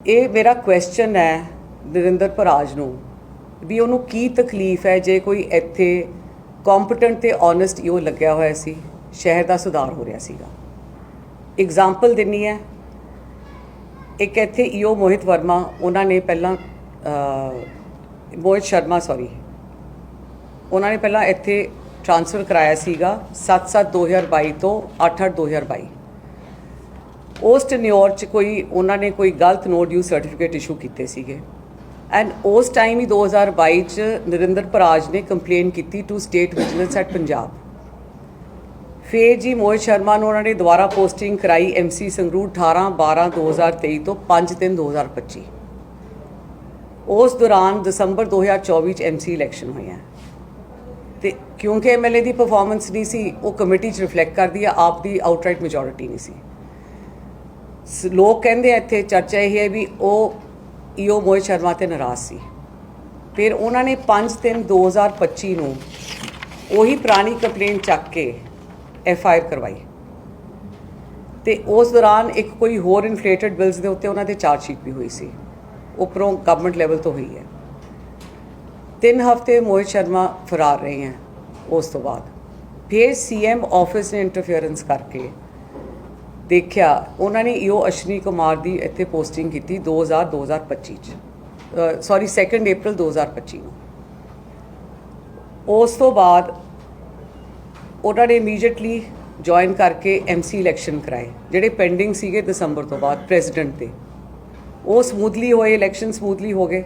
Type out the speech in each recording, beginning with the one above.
ਇਹ ਮੇਰਾ ਕੁਐਸਚਨ ਹੈ ਨਰਿੰਦਰ ਭਰਾਜ ਨੂੰ ਵੀ ਉਹਨੂੰ ਕੀ ਤਕਲੀਫ ਹੈ ਜੇ ਕੋਈ ਇੱਥੇ ਕੰਪੀਟੈਂਟ ਤੇ ਓਨੈਸਟ ਈਓ ਲੱਗਿਆ ਹੋਇਆ ਸੀ, ਸ਼ਹਿਰ ਦਾ ਸੁਧਾਰ ਹੋ ਰਿਹਾ ਸੀਗਾ। ਐਗਜ਼ਾਮਪਲ ਦਿੰਨੀ ਹੈ, ਇੱਕ ਇੱਥੇ ਈਓ ਮੋਹਿਤ ਵਰਮਾ, ਉਹਨਾਂ ਨੇ ਪਹਿਲਾਂ ਮੋਹਿਤ ਸ਼ਰਮਾ ਸੌਰੀ ਉਹਨਾਂ ਨੇ ਪਹਿਲਾਂ ਇੱਥੇ ਟ੍ਰਾਂਸਫਰ ਕਰਾਇਆ ਸੀਗਾ 7/7/2022 ਤੋਂ 8/8/2022 ਉਸ ਟੈਨਿਓਰ ਚ ਕੋਈ, ਉਹਨਾਂ ਨੇ ਕੋਈ ਗਲਤ ਨੋ ਡਿਊ ਸਰਟੀਫਿਕੇਟ ਇਸ਼ੂ ਕੀਤੇ ਸੀਗੇ। ਐਂਡ ਉਸ ਟਾਈਮ ਹੀ 2022 ਚ ਨਰਿੰਦਰ ਪਰਾਜ ਨੇ ਕੰਪਲੇਨ ਕੀਤੀ to state vigilance at Punjab. ਫੇਰ ਜੀ ਮੋਹਿਤ ਸ਼ਰਮਾ ਨੂੰ ਉਹਨਾਂ ਨੇ ਦੁਬਾਰਾ ਪੋਸਟਿੰਗ ਕਰਾਈ ਐਮਸੀ ਸੰਗਰੂਰ 18 12 2023 ਤੋਂ 5 3 2025 ਉਸ ਦੌਰਾਨ ਦਸੰਬਰ 2024 ਚ ਐਮਸੀ ਇਲੈਕਸ਼ਨ ਹੋਈਆਂ। ਤੇ ਕਿਉਂਕਿ ਐਮਐਲਏ ਦੀ ਪਰਫਾਰਮੈਂਸ ਨਹੀਂ ਸੀ, ਉਹ ਕਮੇਟੀ ਚ ਰਿਫਲੈਕਟ ਕਰਦੀ ਆ, ਆਪ ਦੀ ਆਊਟਰਾਈਟ ਮੈਜੋਰਿਟੀ ਨਹੀਂ ਸੀ। ਲੋਕ ਕਹਿੰਦੇ ਆ ਇੱਥੇ, ਚਰਚਾ ਇਹ ਹੈ ਵੀ ਉਹ ਈਓ ਮੋਹਿਤ ਸ਼ਰਮਾ ਤੇ ਨਾਰਾਜ਼ ਸੀ। ਫਿਰ ਉਹਨਾਂ ਨੇ 5 3 2025 ਨੂੰ ਉਹੀ ਪੁਰਾਣੀ ਕੰਪਲੇਂਟ ਚੱਕ ਕੇ ਐਫ ਆਈ ਆਰ ਕਰਵਾਈ। ਤੇ ਉਸ ਦੌਰਾਨ ਇੱਕ ਕੋਈ ਹੋਰ ਇਨਫਲੇਟਡ ਬਿਲਸ ਦੇ ਉੱਤੇ ਉਹਨਾਂ ਦੇ ਚਾਰਜ ਸ਼ੀਟ ਵੀ ਹੋਈ ਸੀ। ਉੱਪਰੋਂ ਗਵਰਨਮੈਂਟ ਲੈਵਲ ਤੋਂ ਹੋਈ ਹੈ। ਤਿੰਨ ਹਫ਼ਤੇ ਮੋਹਿਤ ਸ਼ਰਮਾ ਫਰਾਰ ਰਹੇ ਹੈ ਉਸ ਤੋਂ ਬਾਅਦ। ਫਿਰ ਸੀਐਮ ਆਫਿਸ ਨੇ ਇੰਟਰਫੀਅਰੈਂਸ ਕਰਕੇ ਦੇਖਿਆ ਉਹਨਾਂ ਨੇ ਈਓ ਅਸ਼ਨੀ ਕੁਮਾਰ ਦੀ ਇੱਥੇ ਪੋਸਟਿੰਗ ਕੀਤੀ 2000 2025 ਚ। ਸੌਰੀ 2 ਅਪ੍ਰੈਲ 2025 ਨੂੰ। ਉਸ ਤੋਂ ਬਾਅਦ ਉਹਨਾਂ ਨੇ ਇਮੀਡੀਏਟਲੀ ਜੁਆਇਨ ਕਰਕੇ ਐਮਸੀ ਇਲੈਕਸ਼ਨ ਕਰਾਏ ਜਿਹੜੇ ਪੈਂਡਿੰਗ ਸੀਗੇ ਦਸੰਬਰ ਤੋਂ ਬਾਅਦ ਪ੍ਰੈਜ਼ੀਡੈਂਟ ਦੇ ਉਹ ਸਮੂਥਲੀ ਹੋਏ ਇਲੈਕਸ਼ਨ ਸਮੂਥਲੀ ਹੋ ਗਏ।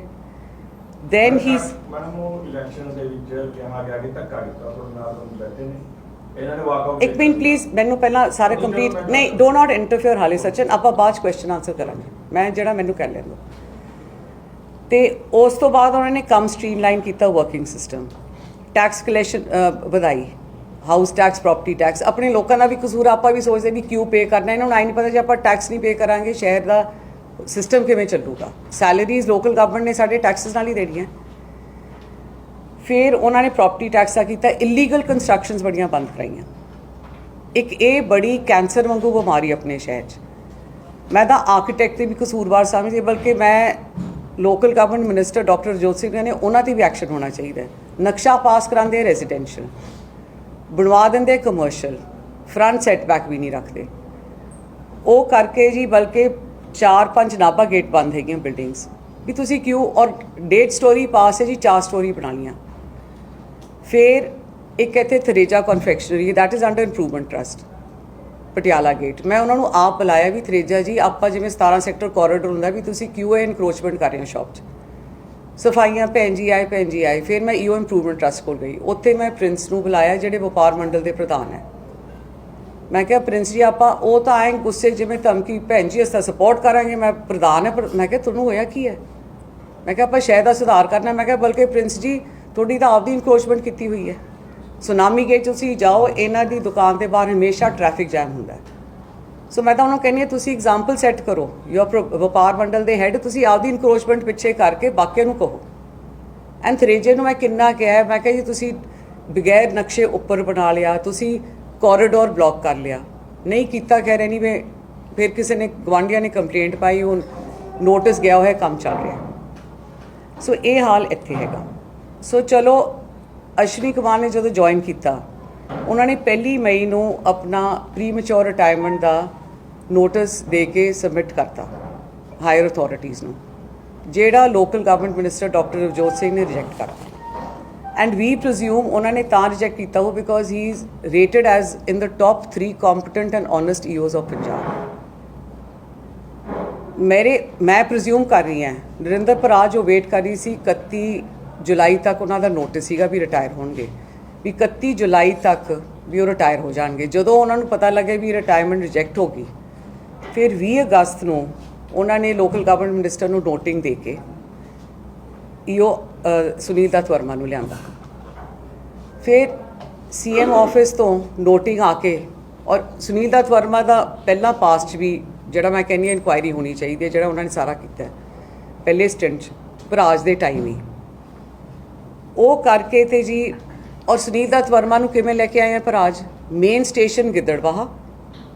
ਦੈਨ ਹੀ ਮੈਡਮ ਉਹ ਇਲੈਕਸ਼ਨ ਦੇ ਵਿੱਚ ਕਿਹਾ ਗਿਆ ਕਿ ਧੱਕਾ ਕੀਤਾ ਤੁਹਾਡੇ ਨਾਲ ਬੈਠੇ ਨੇ। ਇਹਨਾਂ ਨੇ ਵਾਕਆਊਟ ਇੱਕ ਮਿੰਟ ਪਲੀਜ਼ ਮੈਨੂੰ ਪਹਿਲਾਂ ਸਾਰੇ ਕੰਪਲੀਟ ਨਹੀਂ ਡੋ ਨਾਟ ਇੰਟਰਫੇਅਰ ਹਾਲੇ ਸਚਨ। ਆਪਾਂ ਬਾਅਦ ਚ ਕੁਐਸਚਨ ਆਨਸਰ ਕਰਾਂਗੇ। ਮੈਂ ਜਿਹੜਾ ਮੈਨੂੰ ਕਰ ਲੈਣ ਦਿਓ ਤੇ ਉਸ ਤੋਂ ਬਾਅਦ ਉਹਨਾਂ ਨੇ ਕੰਮ ਸਟ੍ਰੀਮਲਾਈਨ ਕੀਤਾ ਵਰਕਿੰਗ ਸਿਸਟਮ ਟੈਕਸ ਕਲੈਕਸ਼ਨ ਵਧਾਈ। ਹਾਊਸ ਟੈਕਸ ਪ੍ਰਾਪਰਟੀ ਟੈਕਸ ਆਪਣੇ ਲੋਕਾਂ ਦਾ ਵੀ ਕਸੂਰ ਆਪਾਂ ਵੀ ਸੋਚਦੇ ਵੀ ਕਿਉਂ ਪੇ ਕਰਨਾ। ਇਹਨਾਂ ਨੂੰ ਆਈ ਨਹੀਂ ਪਤਾ ਜੇ ਆਪਾਂ ਟੈਕਸ ਨਹੀਂ ਪੇ ਕਰਾਂਗੇ ਸ਼ਹਿਰ ਦਾ ਸਿਸਟਮ ਕਿਵੇਂ ਚੱਲੂਗਾ? ਸੈਲਰੀਜ਼ ਲੋਕਲ ਗਵਰਨਮੈਂਟ ਨੇ ਸਾਡੇ ਟੈਕਸਸ ਨਾਲ ਹੀ ਦੇਣੀਆਂ। ਫਿਰ ਉਹਨਾਂ ਨੇ ਪ੍ਰਾਪਰਟੀ ਟੈਕਸ ਦਾ ਕੀਤਾ ਇਲੀਗਲ ਕੰਸਟਰਕਸ਼ਨਸ ਬੜੀਆਂ ਬੰਦ ਕਰਾਈਆਂ। ਇੱਕ ਇਹ ਬੜੀ ਕੈਂਸਰ ਵਾਂਗੂ ਬਿਮਾਰੀ ਆਪਣੇ ਸ਼ਹਿਰ 'ਚ। ਮੈਂ ਤਾਂ ਆਰਕੀਟੈਕਟ ਤੇ ਵੀ ਕਸੂਰਵਾਰ ਸਮਝਦੀ ਬਲਕਿ ਮੈਂ local government minister doctor Jot Singh ਨੇ ਉਹਨਾਂ ਤੇ ਵੀ ਐਕਸ਼ਨ ਹੋਣਾ ਚਾਹੀਦਾ ਨਕਸ਼ਾ ਪਾਸ ਕਰਾਉਂਦੇ ਰੈਜ਼ੀਡੈਂਸ਼ੀਅਲ ਬਣਵਾ ਦਿੰਦੇ ਕਮਰਸ਼ੀਅਲ ਫਰੰਟ ਸੈਟਬੈਕ ਵੀ ਨਹੀਂ ਰੱਖਦੇ। ਉਹ ਕਰਕੇ ਜੀ ਬਲਕਿ 4-5 ਨਾਭਾ ਗੇਟ ਬੰਦ ਹੈਗੀਆਂ ਬਿਲਡਿੰਗਸ ਵੀ ਤੁਸੀਂ ਕਿਉਂ, ਔਰ ਡੇਢ ਸਟੋਰੀ ਪਾਸ ਹੈ ਜੀ 4 ਸਟੋਰੀ ਬਣਾ ਲੀਆਂ ਫਿਰ ਇੱਕ ਇੱਥੇ Thareja confectionery that is under improvement trust Patiala gate ਮੈਂ ਉਹਨਾਂ ਨੂੰ ਆਪ ਬੁਲਾਇਆ ਵੀ, ਥਰੇਜਾ ਜੀ, ਆਪਾਂ ਜਿਵੇਂ 17 ਸੈਕਟਰ ਕੋਰੀਡੋਰ ਹੁੰਦਾ ਵੀ ਤੁਸੀਂ ਕਿਉਂ ਇਹ ਇਨਕਰੋਚਮੈਂਟ ਕਰ ਰਹੇ ਹੋ ਸ਼ਾਪ 'ਚ। ਸਫਾਈਆਂ ਭੈਣ ਜੀ ਆਏ, ਭੈਣ ਜੀ ਆਏ, ਫਿਰ ਮੈਂ ਈਓ ਇੰਪਰੂਵਮੈਂਟ ਟਰਸਟ ਕੋਲ ਗਈ। ਉੱਥੇ ਮੈਂ ਪ੍ਰਿੰਸ ਨੂੰ ਬੁਲਾਇਆ, ਜਿਹੜੇ ਵਪਾਰ ਮੰਡਲ ਦੇ ਪ੍ਰਧਾਨ ਹੈ। ਮੈਂ ਕਿਹਾ ਪ੍ਰਿੰਸ ਜੀ, ਆਪਾਂ ਉਹ ਤਾਂ ਆਏ ਗੁੱਸੇ ਜਿਵੇਂ ਧਮਕੀ, ਭੈਣ ਜੀ, ਅਸੀਂ ਸਪੋਰਟ ਕਰਾਂਗੇ। ਮੈਂ ਪ੍ਰਧਾਨ ਹੈ, ਪਰ ਮੈਂ ਕਿਹਾ, ਤੁਹਾਨੂੰ ਹੋਇਆ ਕੀ ਹੈ? ਮੈਂ ਕਿਹਾ, ਆਪਾਂ ਸ਼ਹਿਰ ਦਾ ਸੁਧਾਰ ਕਰਨਾ। ਮੈਂ ਕਿਹਾ, ਬਲਕਿ ਪ੍ਰਿੰਸ ਜੀ ਤੁਹਾਡੀ ਤਾਂ ਆਪਦੀ ਇਨਕਰੋਚਮੈਂਟ ਕੀਤੀ ਹੋਈ ਹੈ। ਸੁਨਾਮੀ ਗੇਟ ਤੁਸੀਂ ਜਾਓ, ਇਹਨਾਂ ਦੀ ਦੁਕਾਨ ਦੇ ਬਾਹਰ ਹਮੇਸ਼ਾ ਟ੍ਰੈਫਿਕ ਜੈਮ ਹੁੰਦਾ ਹੈ। ਸੋ ਮੈਂ ਤਾਂ ਉਹਨੂੰ ਕਹਿੰਦੀ ਹਾਂ, ਤੁਸੀਂ ਐਗਜ਼ਾਮਪਲ ਸੈੱਟ ਕਰੋ। ਯੂਰ ਵਪਾਰ ਮੰਡਲ ਦੇ ਹੈੱਡ ਤੁਸੀਂ ਆਪਦੀ ਇਨਕਰੋਚਮੈਂਟ ਪਿੱਛੇ ਕਰਕੇ ਬਾਕੀਆਂ ਨੂੰ ਕਹੋ। ਐਂਡ ਥਰੇਜੇ ਨੂੰ ਮੈਂ ਕਿੰਨਾ ਕਿਹਾ ਮੈਂ ਕਿਹਾ ਜੀ, ਤੁਸੀਂ ਬਗੈਰ ਨਕਸ਼ੇ ਉੱਪਰ ਬਣਾ ਲਿਆ, ਤੁਸੀਂ ਕੋਰੀਡੋਰ ਬਲੌਕ ਕਰ ਲਿਆ। ਨਹੀਂ ਕੀਤਾ ਕਹਿ ਰਹੇ ਨਹੀਂ ਮੈਂ ਫਿਰ ਕਿਸੇ ਨੇ ਗਵਾਂਡੀਆਂ ਨੇ ਕੰਪਲੇਂਟ ਪਾਈ, ਹੁਣ ਨੋਟਿਸ ਗਿਆ ਹੋਇਆ, ਕੰਮ ਚੱਲ ਰਿਹਾ। ਸੋ ਇਹ ਹਾਲ ਇੱਥੇ ਹੈਗਾ। ਸੋ ਚਲੋ, ਅਸ਼ਵਨੀ ਕੁਮਾਰ ਨੇ ਜਦੋਂ ਜੁਆਇਨ ਕੀਤਾ, ਉਹਨਾਂ ਨੇ ਪਹਿਲੀ ਮਈ ਨੂੰ ਆਪਣਾ ਪ੍ਰੀਮੈਚੁਰ ਰਿਟਾਇਰਮੈਂਟ ਦਾ ਨੋਟਿਸ ਦੇ ਕੇ ਸਬਮਿਟ ਕਰਤਾ ਹਾਇਰ ਅਥਾਰਟੀਆਂ ਨੂੰ, ਜਿਹੜਾ local government minister doctor Ravjot Singh ਨੇ ਰਿਜੈਕਟ ਕਰਤਾ। ਐਂਡ ਵੀ ਪ੍ਰੈਜ਼ਿਊਮ ਉਹਨਾਂ ਨੇ ਤਾਂ ਰਿਜੈਕਟ ਕੀਤਾ ਉਹ because he is rated as in the top 3 competent and honest EOs of Punjab ਮੇਰੇ, ਮੈਂ ਪ੍ਰੈਜ਼ਿਊਮ ਕਰ ਰਹੀ ਹਾਂ, ਨਰਿੰਦਰ ਪਰਾਜ ਜੋ ਵੇਟ ਕਰ ਰਹੀ ਸੀ 31 ਜੁਲਾਈ ਤੱਕ ਉਹਨਾਂ ਦਾ ਨੋਟਿਸ ਸੀਗਾ ਵੀ ਰਿਟਾਇਰ ਹੋਣਗੇ। ਵੀ 31 ਜੁਲਾਈ ਤੱਕ ਵੀ ਉਹ ਰਿਟਾਇਰ ਹੋ ਜਾਣਗੇ। ਜਦੋਂ ਉਹਨਾਂ ਨੂੰ ਪਤਾ ਲੱਗੇ ਵੀ ਰਿਟਾਇਰਮੈਂਟ ਰਿਜੈਕਟ ਹੋ ਗਈ, ਫਿਰ 20 ਅਗਸਤ ਨੂੰ ਉਹਨਾਂ ਨੇ ਲੋਕਲ ਗਵਰਨਮੈਂਟ ਮਿਨਿਸਟਰ ਨੂੰ ਨੋਟਿੰਗ ਦੇ ਕੇ ਈਓ ਸੁਨੀਲ ਦੱਤ ਵਰਮਾ ਨੂੰ ਲਿਆਂਦਾ। ਫਿਰ ਸੀਐਮ ਆਫਿਸ ਤੋਂ ਨੋਟਿੰਗ ਆ ਕੇ ਔਰ ਸੁਨੀਲ ਦੱਤ ਵਰਮਾ ਦਾ ਪਹਿਲਾ ਪਾਸਟ 'ਚ ਵੀ ਜਿਹੜਾ ਮੈਂ ਕਹਿੰਦੀ ਹਾਂ ਇਨਕੁਆਇਰੀ ਹੋਣੀ ਚਾਹੀਦੀ ਹੈ, ਜਿਹੜਾ ਉਹਨਾਂ ਨੇ ਸਾਰਾ ਕੀਤਾ ਪਹਿਲੇ ਸਟੈਂਡ 'ਚ ਪਰ ਭਰਾਜ ਦੇ ਟਾਈਮ ਹੀ। ਉਹ ਕਰਕੇ ਤੇ ਜੀ, ਔਰ ਸੁਨੀਲ ਦੱਤ ਵਰਮਾ ਨੂੰ ਕਿਵੇਂ ਲੈ ਕੇ ਆਏ ਆ ਭਰਾਜ? ਮੇਨ ਸਟੇਸ਼ਨ ਗਿੱਦੜਬਾਹਾ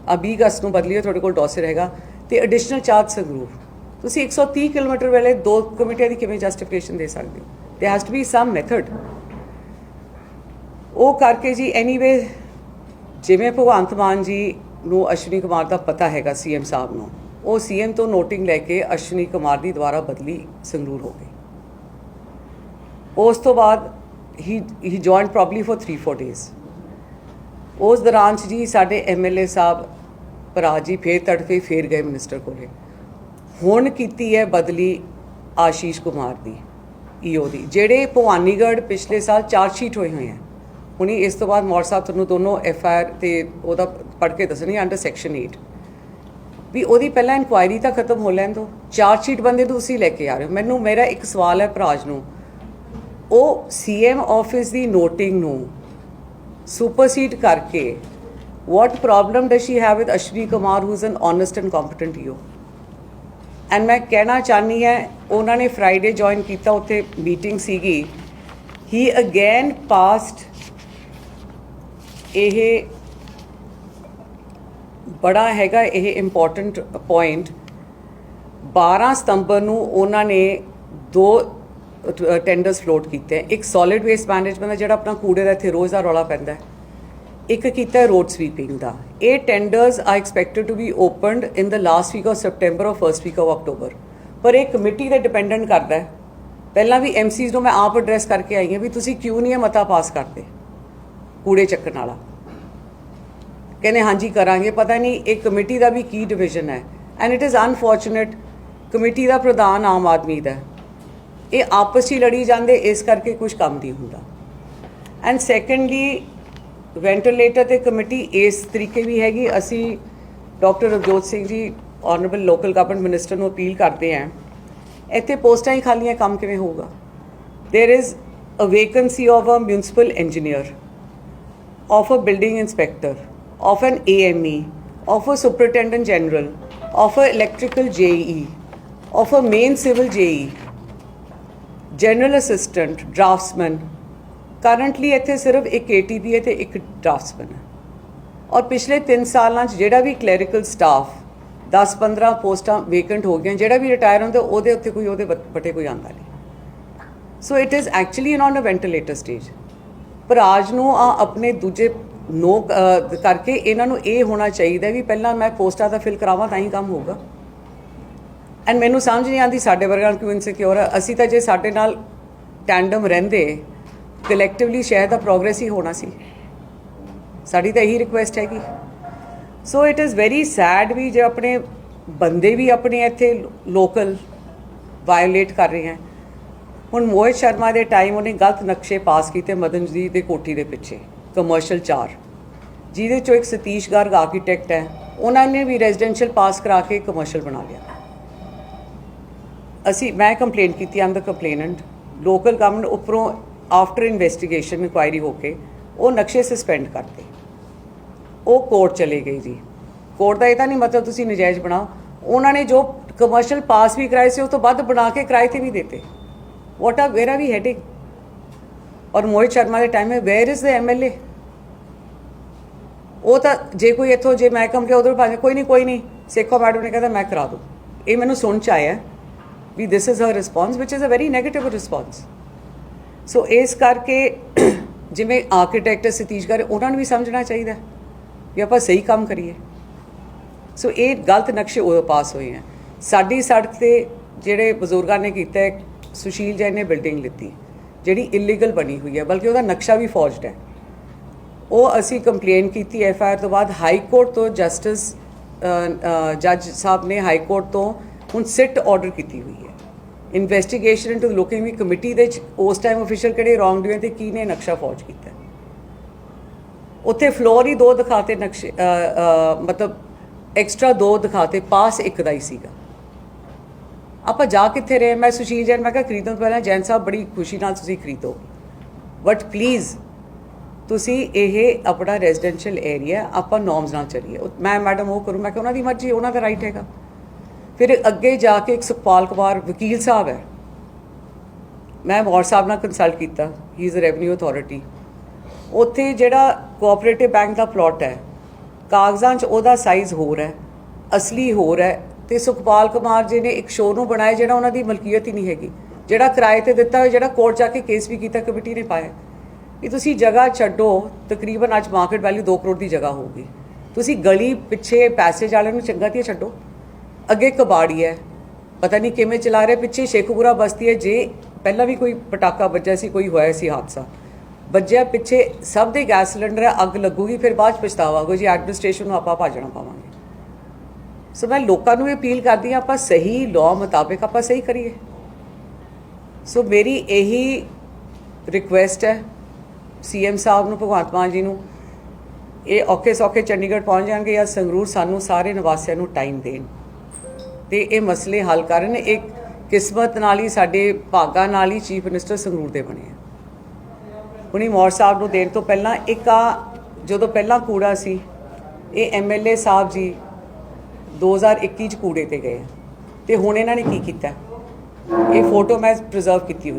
ਆ 20 ਅਗਸਤ ਨੂੰ ਬਦਲੀਓ, ਤੁਹਾਡੇ ਕੋਲ ਡੋਸੇ ਰਹੇਗਾ। ਤੇ ਐਡੀਸ਼ਨਲ ਚਾਰਜ ਸੰਗਰੂਰ ਤੁਸੀਂ 130 ਕਿਲੋਮੀਟਰ ਵੇਲੇ ਦੋ ਕਮੇਟੀਆਂ ਦੀ ਕਿਵੇਂ ਜਸਟੀਫਿਕੇਸ਼ਨ ਦੇ ਸਕਦੇ ਹੋ? There has to be some method ਉਹ ਕਰਕੇ ਜੀ ਐਨੀਵੇ ਜਿਵੇਂ ਭਗਵੰਤ ਮਾਨ ਜੀ ਨੂੰ ਅਸ਼ਵਨੀ ਕੁਮਾਰ ਦਾ ਪਤਾ ਹੈਗਾ ਸੀਐਮ ਸਾਹਿਬ ਨੂੰ, ਉਹ ਸੀਐਮ ਤੋਂ ਨੋਟਿੰਗ ਲੈ ਕੇ ਅਸ਼ਵਨੀ ਕੁਮਾਰ ਦੀ ਦੁਆਰਾ ਬਦਲੀ ਸੰਗਰੂਰ ਹੋ ਗਈ। ਉਸ ਤੋਂ ਬਾਅਦ ਹੀ ਹੀ ਜੁਆਇਨਡ ਪ੍ਰੋਬਬਲੀ ਫॉर 3-4 ਡੇਜ਼ ਉਸ ਦੌਰਾਨ 'ਚ ਜੀ ਸਾਡੇ ਐਮਐਲਏ ਸਾਹਿਬ, ਭਰਾ ਜੀ ਫੇਰ ਤੜਫੇ ਫੇਰ ਗਏ ਮਿਨਿਸਟਰ ਕੋਲੇ। ਹੁਣ ਕੀਤੀ ਹੈ ਬਦਲੀ ਆਸ਼ੀਸ਼ ਕੁਮਾਰ ਦੀ ਈਓ ਦੀ, ਜਿਹੜੇ ਭਵਾਨੀਗੜ੍ਹ ਪਿਛਲੇ ਸਾਲ ਚਾਰਜ ਸ਼ੀਟ ਹੋਏ ਹੋਏ ਆ ਹੁਣੀ ਇਸ ਤੋਂ ਬਾਅਦ ਮੌਰ ਸਾਹਿਬ ਤੁਹਾਨੂੰ ਦੋਨੋਂ ਐਫ ਆਈ ਆਰ ਤੇ ਉਹਦਾ ਪੜ੍ਹ ਕੇ ਦੱਸਣੀ ਅੰਡਰ ਸੈਕਸ਼ਨ 8 ਵੀ ਉਹਦੀ ਪਹਿਲਾਂ ਇਨਕੁਆਇਰੀ ਤਾਂ ਖਤਮ ਹੋ ਲੈਣ ਦੋ ਚਾਰਜ ਸ਼ੀਟ ਬੰਦੇ ਤੁਸੀਂ ਲੈ ਕੇ ਆ ਰਹੇ ਹੋ। ਮੈਨੂੰ ਮੇਰਾ ਇੱਕ ਸਵਾਲ ਹੈ ਭਰਾਜ ਨੂੰ। ਉਹ ਸੀਐਮ ਆਫਿਸ ਦੀ ਨੋਟਿੰਗ ਨੂੰ ਸੁਪਰਸੀਡ ਕਰਕੇ what problem does she have with Ashwini Kumar, who is an honest and competent EO and ਮੈਂ ਕਹਿਣਾ ਚਾਹਨੀ ਹੈ, ਉਹਨਾਂ ਨੇ ਫਰਾਈਡੇ ਜੁਆਇਨ ਕੀਤਾ, ਉੱਥੇ ਮੀਟਿੰਗ ਸੀਗੀ। ਹੀ ਅਗੇਨ ਪਾਸਟ ਇਹ ਬੜਾ ਹੈਗਾ, ਇਹ ਇੰਪੋਰਟੈਂਟ ਪੁਆਇੰਟ 12 ਸਤੰਬਰ ਨੂੰ ਉਹਨਾਂ ਨੇ ਦੋ ਟੈਂਡਰਸ ਫਲੋਟ ਕੀਤੇ ਇੱਕ ਸੋਲਿਡ ਵੇਸਟ ਮੈਨੇਜਮੈਂਟ ਦਾ ਜਿਹੜਾ ਆਪਣਾ ਕੂੜੇ ਦਾ ਇੱਥੇ ਰੋਜ਼ ਦਾ ਰੌਲਾ ਪੈਂਦਾ ਹੈ। ਇੱਕ ਕੀਤਾ ਰੋਡ ਸਵੀਪਿੰਗ ਦਾ। ਇਹ tenders are expected to be opened in the last week of September or first week of October ਪਰ ਇਹ ਕਮੇਟੀ ਤੇ ਡਿਪੈਂਡੈਂਟ ਕਰਦਾ ਹੈ। ਪਹਿਲਾਂ ਵੀ ਐਮਸੀਜ਼ ਨੂੰ ਮੈਂ ਆਪ ਐਡਰੈਸ ਕਰਕੇ ਆਈ ਹਾਂ ਵੀ ਤੁਸੀਂ ਕਿਉਂ ਨਹੀਂ ਇਹ ਮਤਾ ਪਾਸ ਕਰਦੇ ਕੂੜੇ ਚੱਕਣ ਵਾਲਾ। ਕਹਿੰਦੇ, ਹਾਂਜੀ, ਕਰਾਂਗੇ। ਪਤਾ ਨਹੀਂ ਇਹ ਕਮੇਟੀ ਦਾ ਵੀ ਕੀ ਡਿਵੀਜ਼ਨ ਹੈ। And it is unfortunate committee ਦਾ ਪ੍ਰਧਾਨ ਆਮ ਆਦਮੀ ਦਾ ਹੈ। ਇਹ ਆਪਸ 'ਚ ਹੀ ਲੜੀ ਜਾਂਦੇ ਇਸ ਕਰਕੇ ਕੁਝ ਕੰਮ ਨਹੀਂ ਹੁੰਦਾ ਐਂਡ ਸੈਕੰਡਲੀ ਵੈਂਟੀਲੇਟਰ ਤੇ ਕਮੇਟੀ ਇਸ ਤਰੀਕੇ ਵੀ ਹੈਗੀ ਅਸੀਂ doctor Ravjot Singh ji honourable local government minister ਨੂੰ ਅਪੀਲ ਕਰਦੇ ਹਾਂ ਇੱਥੇ ਪੋਸਟਾਂ ਹੀ ਖਾਲੀਆਂ ਕੰਮ ਕਿਵੇਂ ਹੋਊਗਾ there is a vacancy of a municipal engineer of a building inspector, of an AME, of a superintendent general, of a electrical JE, of a main civil JE, general assistant draftsman currently ਇੱਥੇ ਸਿਰਫ ਇੱਕ ATP ਹੈ ਤੇ ਇੱਕ draughtsman ਹੈ। ਔਰ ਪਿਛਲੇ 3 ਸਾਲਾਂ 'ਚ ਜਿਹੜਾ ਵੀ ਕਲੈਰੀਕਲ ਸਟਾਫ 10-15 ਪੋਸਟਾਂ ਵੇਕੈਂਟ ਹੋ ਗਈਆਂ, ਜਿਹੜਾ ਵੀ ਰਿਟਾਇਰ ਹੁੰਦਾ, ਉਹਦੇ ਉੱਤੇ ਕੋਈ ਉਹਦੇ ਬਟ- ਬਟੇ ਕੋਈ ਆਂਦਾ ਨਹੀਂ। So it is actually on a ventilator stage ਪਰ ਆਜ ਨੂੰ ਆ ਆਪਣੇ ਦੂਜੇ ਨੋ ਕਰਕੇ ਇਹਨਾਂ ਨੂੰ ਇਹ ਹੋਣਾ ਚਾਹੀਦਾ ਵੀ ਪਹਿਲਾਂ ਮੈਂ ਪੋਸਟਾਂ ਦਾ ਫਿਲ ਕਰਾਵਾਂ, ਤਾਂ ਹੀ ਕੰਮ ਹੋਊਗਾ। ਐਂਡ ਮੈਨੂੰ ਸਮਝ ਨਹੀਂ ਆਉਂਦੀ ਸਾਡੇ ਵਰਗਾਂ ਨੂੰ ਕਿਉਂ ਇਨਸਿਕਿਉਰ ਹੈ ਅਸੀਂ ਤਾਂ ਜੇ ਸਾਡੇ ਨਾਲ ਟੈਂਡਮ ਰਹਿੰਦੇ ਕਲੈਕਟਿਵਲੀ ਸ਼ਹਿਰ ਦਾ ਪ੍ਰੋਗਰੈਸ ਹੀ ਹੋਣਾ ਸੀ। ਸਾਡੀ ਤਾਂ ਇਹੀ ਰਿਕੁਐਸਟ ਹੈਗੀ। So it is very sad ਵੀ ਜੇ ਆਪਣੇ ਬੰਦੇ ਵੀ ਆਪਣੇ ਇੱਥੇ ਲੋਕਲ ਵਾਇਓਲੇਟ ਕਰ ਰਹੇ ਹਨ ਹੁਣ ਮੋਹਿਤ ਸ਼ਰਮਾ ਦੇ ਟਾਈਮ ਉਹਨੇ ਗਲਤ ਨਕਸ਼ੇ ਪਾਸ ਕੀਤੇ ਮਦਨ ਜੀ ਦੇ ਕੋਠੀ ਦੇ ਪਿੱਛੇ ਕਮਰਸ਼ੀਅਲ 4 ਜਿਹਦੇ ਚੋਂ ਇੱਕ ਸਤੀਸ਼ ਗਰਗ ਆਰਕੀਟੈਕਟ ਹੈ। ਉਹਨਾਂ ਨੇ ਵੀ ਰੈਜ਼ੀਡੈਂਸ਼ੀਅਲ ਪਾਸ ਕਰਾ ਕੇ ਕਮਰਸ਼ੀਅਲ ਬਣਾ ਲਿਆ। ਅਸੀਂ, ਮੈਂ ਕੰਪਲੇਂਟ ਕੀਤੀ ਆਮ ਦਾ ਕੰਪਲੇਨੈਂਟ ਲੋਕਲ ਗਵਰਨਮੈਂਟ ਉੱਪਰੋਂ ਆਫਟਰ ਇਨਵੈਸਟੀਗੇਸ਼ਨ ਇਨਕੁਆਇਰੀ ਹੋ ਕੇ ਉਹ ਨਕਸ਼ੇ ਸਸਪੈਂਡ ਕਰਤੇ। ਉਹ ਕੋਰਟ ਚਲੇ ਗਈ ਜੀ। ਕੋਰਟ ਦਾ ਇਹ ਤਾਂ ਨਹੀਂ ਮਤਲਬ ਤੁਸੀਂ ਨਜਾਇਜ਼ ਬਣਾਓ। ਉਹਨਾਂ ਨੇ ਜੋ ਕਮਰਸ਼ੀਅਲ ਪਾਸ ਵੀ ਕਰਾਏ ਸੀ ਉਸ ਤੋਂ ਵੱਧ ਬਣਾ ਕੇ ਕਿਰਾਏ ਤੇ ਵੀ ਦਿੱਤੇ। ਵਾਟ ਆ ਵੇਰਾ ਵੀ ਹੈਡਿੰਗ ਔਰ ਮੋਹਿਤ ਸ਼ਰਮਾ ਦੇ ਟਾਈਮ ਹੈ ਵੇਅਰ ਇਜ਼ ਦ ਐਮਐਲਏ ਉਹ ਤਾਂ ਜੇ ਕੋਈ ਇੱਥੋਂ ਜੇ ਮੈਂ ਕੰਮ ਕਿਹਾ, ਉਧਰ ਭਾਵੇਂ ਕੋਈ ਨਹੀਂ ਕੋਈ ਨਹੀਂ। ਸੇਖੋ ਮੈਡਮ ਨੇ ਕਹਿੰਦਾ ਮੈਂ ਕਰਾ ਦੂੰ। ਇਹ ਮੈਨੂੰ ਸੁਣ ਚ ਆਇਆ। ਵੀ this is her response which is a very negative response so ਇਸ ਕਰਕੇ ਜਿਵੇਂ ਆਰਕੀਟੈਕਟ ਸਤੀਸ਼ ਗਰ ਉਹਨਾਂ ਨੂੰ ਵੀ ਸਮਝਣਾ ਚਾਹੀਦਾ ਵੀ ਆਪਾਂ ਸਹੀ ਕੰਮ ਕਰੀਏ। ਸੋ ਇਹ ਗਲਤ ਨਕਸ਼ੇ ਉਦੋਂ ਪਾਸ ਹੋਏ ਆ ਸਾਡੀ ਸੜਕ ਤੇ ਜਿਹੜੇ ਬਜ਼ੁਰਗਾਂ ਨੇ ਕੀਤਾ ਹੈ, ਸੁਸ਼ੀਲ ਜੈਨ ਨੇ ਬਿਲਡਿੰਗ ਲਿੱਤੀ ਜਿਹੜੀ ਇਲੀਗਲ ਬਣੀ ਹੋਈ ਹੈ ਬਲਕਿ ਉਹਦਾ ਨਕਸ਼ਾ ਵੀ ਫੌਜਡ ਹੈ। ਉਹ ਅਸੀਂ ਕੰਪਲੇਨ ਕੀਤੀ ਐਫ ਆਈ ਆਰ ਤੋਂ ਬਾਅਦ ਹਾਈ ਕੋਰਟ ਤੋਂ ਜਸਟਿਸ ਜੱਜ ਸਾਹਿਬ ਨੇ ਹਾਈ ਕੋਰਟ ਤੋਂ ਹੁਣ ਸਿਟ ਆਰਡਰ ਕੀਤੀ ਹੋਈ ਹੈ। ਇਨਵੈਸਟੀਗੇਸ਼ਨ ਇਨਟੂ ਲੁਕਿੰਗ ਵੀ ਕਮੇਟੀ ਦੇ ਉਸ ਟਾਈਮ ਅਫੀਸ਼ੀਅਲ ਕਿਹੜੇ ਰੋਂਗ ਡੂਇੰਗ ਤੇ ਕੀ ਨੇ ਨਕਸ਼ਾ ਫੌਜ ਕੀਤਾ। ਉੱਥੇ ਫਲੋਰ ਹੀ ਦੋ ਦਿਖਾਤੇ ਨਕਸ਼ੇ ਮਤਲਬ ਐਕਸਟਰਾ ਦੋ ਦਿਖਾਤੇ ਪਾਸ ਇੱਕ ਦਾ ਹੀ ਸੀਗਾ। ਆਪਾਂ ਜਾ ਕਿੱਥੇ ਰਹੇ? ਮੈਂ ਸੁਸ਼ੀਲ ਜੈਨ, ਮੈਂ ਕਿਹਾ ਖਰੀਦਣ ਤੋਂ ਪਹਿਲਾਂ ਜੈਨ ਸਾਹਿਬ ਬੜੀ ਖੁਸ਼ੀ ਨਾਲ ਤੁਸੀਂ ਖਰੀਦੋ। ਬਟ ਪਲੀਜ਼ ਤੁਸੀਂ ਇਹ ਆਪਣਾ ਰੈਜ਼ੀਡੈਂਸ਼ੀਅਲ ਏਰੀਆ ਆਪਾਂ ਨੋਰਮਸ ਨਾਲ ਚੱਲੀਏ। ਮੈਂ ਮੈਡਮ ਉਹ ਕਰੂੰ, ਮੈਂ ਕਿਹਾ ਉਹਨਾਂ ਦੀ ਮਰਜ਼ੀ, ਉਹਨਾਂ ਦਾ ਰਾਈਟ ਹੈਗਾ। ਫਿਰ ਅੱਗੇ ਜਾ ਕੇ ਇੱਕ ਸੁਖਪਾਲ ਕੁਮਾਰ ਵਕੀਲ ਸਾਹਿਬ ਹੈ। ਮੈਂ ਮੌਰ ਸਾਹਿਬ ਨਾਲ ਕੰਸਲਟ ਕੀਤਾ। He is a revenue authority ਉੱਥੇ ਜਿਹੜਾ ਕੋਆਪਰੇਟਿਵ ਬੈਂਕ ਦਾ ਪਲਾਟ ਹੈ, ਕਾਗਜ਼ਾਂ 'ਚ ਉਹਦਾ ਸਾਈਜ਼ ਹੋਰ ਹੈ, ਅਸਲੀ ਹੋਰ ਹੈ ਤੇ ਸੁਖਪਾਲ ਕੁਮਾਰ ਜੀ ਨੇ ਇੱਕ ਸ਼ੋਅ ਨੂੰ ਬਣਾਇਆ ਜਿਹੜਾ ਉਹਨਾਂ ਦੀ ਮਲਕੀਅਤ ਹੀ ਨਹੀਂ ਹੈਗੀ। ਜਿਹੜਾ ਕਿਰਾਏ ਤੇ ਦਿੱਤਾ ਹੋਇਆ, ਜਿਹੜਾ ਕੋਰਟ ਜਾ ਕੇ ਕੇਸ ਵੀ ਕੀਤਾ, ਕਮੇਟੀ ਨੇ ਪਾਇਆ। ਕਿ ਤੁਸੀਂ ਜਗ੍ਹਾ ਛੱਡੋ, ਤਕਰੀਬਨ ਅੱਜ ਮਾਰਕੀਟ ਵੈਲਿਊ 2 ਕਰੋੜ ਦੀ ਜਗ੍ਹਾ ਹੋਊਗੀ। ਤੁਸੀਂ ਗਲੀ ਪਿੱਛੇ ਪੈਸੇਜ ਵਾਲਿਆਂ ਨੂੰ ਚੰਗਾ ਤੇ ਛੱਡੋ। ਅੱਗੇ ਕਬਾੜੀ ਹੈ। ਪਤਾ ਨਹੀਂ ਕਿਵੇਂ ਚਲਾ ਰਹੇ, ਪਿੱਛੇ ਸ਼ੇਖੂਪੁਰਾ ਬਸਤੀ ਹੈ, ਜੇ ਪਹਿਲਾਂ ਵੀ ਕੋਈ ਪਟਾਕਾ ਵੱਜਿਆ ਸੀ, ਕੋਈ ਹੋਇਆ ਸੀ ਹਾਦਸਾ। ਵੱਜਿਆ ਪਿੱਛੇ ਸਭ ਦੇ ਗੈਸ ਸਿਲੰਡਰ ਹੈ, ਅੱਗ ਲੱਗੂਗੀ, ਫਿਰ ਬਾਅਦ 'ਚ ਪਛਤਾਵਾ ਹੋਊਗਾ ਜੀ ਐਡਮਿਨਿਸਟ੍ਰੇਸ਼ਨ ਨੂੰ ਆਪਾਂ ਭਾਜਣਾ ਪਾਵਾਂਗੇ। ਸੋ ਮੈਂ ਲੋਕਾਂ ਨੂੰ ਇਹ ਅਪੀਲ ਕਰਦੀ ਹਾਂ, ਆਪਾਂ ਸਹੀ ਲਾਅ ਮੁਤਾਬਿਕ ਆਪਾਂ ਸਹੀ ਕਰੀਏ। ਸੋ ਮੇਰੀ ਇਹੀ ਰਿਕੁਐਸਟ ਹੈ ਸੀਐਮ ਸਾਹਿਬ ਨੂੰ, ਭਗਵੰਤ ਮਾਨ ਜੀ ਨੂੰ, ਇਹ ਔਖੇ ਸੌਖੇ ਚੰਡੀਗੜ੍ਹ ਪਹੁੰਚ ਜਾਣਗੇ ਜਾਂ ਸੰਗਰੂਰ ਸਾਨੂੰ ਸਾਰੇ ਨਿਵਾਸੀਆਂ ਨੂੰ ਟਾਈਮ ਦੇਣ। ਤੇ ਇਹ ਮਸਲੇ ਹੱਲ ਕਰਨ ਇੱਕ ਕਿਸਮਤ ਨਾਲ ਹੀ ਸਾਡੇ ਭਾਗਾਂ ਨਾਲ ਹੀ ਚੀਫ ਮਿਨਿਸਟਰ ਸੰਗਰੂਰ ਦੇ ਬਣੇ ਆ। ਹੁਣੀ ਮੌਰ ਸਾਹਿਬ ਨੂੰ ਦੇਣ ਤੋਂ ਪਹਿਲਾਂ ਇੱਕ ਆ, ਜਦੋਂ ਪਹਿਲਾਂ ਕੂੜਾ ਸੀ, ਇਹ ਐਮਐਲਏ ਸਾਹਿਬ ਜੀ 2021 ਚ ਕੂੜੇ ਤੇ ਗਏ ਤੇ ਹੁਣ ਇਹਨਾਂ ਨੇ ਕੀ ਕੀਤਾ? ਇਹ ਫੋਟੋ ਮੈਂ ਪ੍ਰੀਜ਼ਰਵ ਕੀਤੀ ਹੋਈ